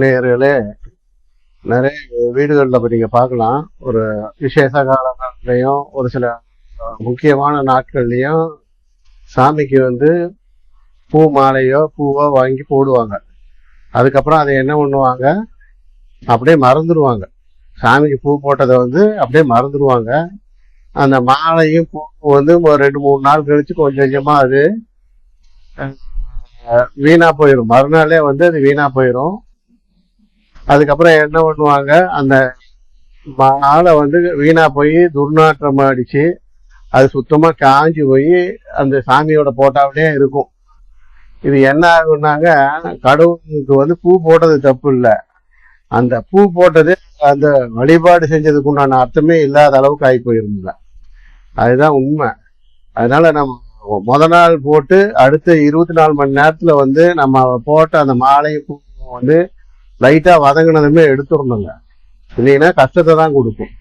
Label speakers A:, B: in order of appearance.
A: நேர்களே நிறைய வீடுகளில் இப்போ நீங்கள் பார்க்கலாம். ஒரு விசேஷ காலங்கள்லையும் ஒரு சில முக்கியமான நாட்கள்லையும் சாமிக்கு வந்து பூ மாலையோ பூவோ வாங்கி போடுவாங்க. அதுக்கப்புறம் அதை என்ன பண்ணுவாங்க? அப்படியே மறந்துடுவாங்க சாமிக்கு பூ போட்டதை வந்து அப்படியே மறந்துடுவாங்க அந்த மாலையும் பூ வந்து ஒரு ரெண்டு மூணு நாள் கழிச்சு கொஞ்சம் கொஞ்சமாக அது வீணா போயிடும் மறுநாளே வந்து அது வீணா போயிடும் அதுக்கப்புறம் என்ன பண்ணுவாங்க? அந்த மாலை வந்து வீணா போய் துர்நாற்றம் அடிச்சு அது சுத்தமா காஞ்சி போய் அந்த சாமியோட போட்டாவிலே இருக்கும். இது என்ன ஆகுனாங்க கடவுளுக்கு வந்து பூ போட்டது தப்பு இல்லை. அந்த பூ போட்டது அந்த வழிபாடு செஞ்சதுக்கு உண்டான அர்த்தமே இல்லாத அளவுக்கு ஆகி போயிருந்தல அதுதான் உண்மை. அதனால நம்ம முத நாள் போட்டு அடுத்த இருபத்தி நாலு மணி நேரத்துல வந்து நம்ம போட்ட அந்த மாலை வந்து லைட்டா வதங்கினதுமே எடுத்துடணுங்க. இல்லைன்னா கஷ்டத்தை தான் கொடுக்கும்.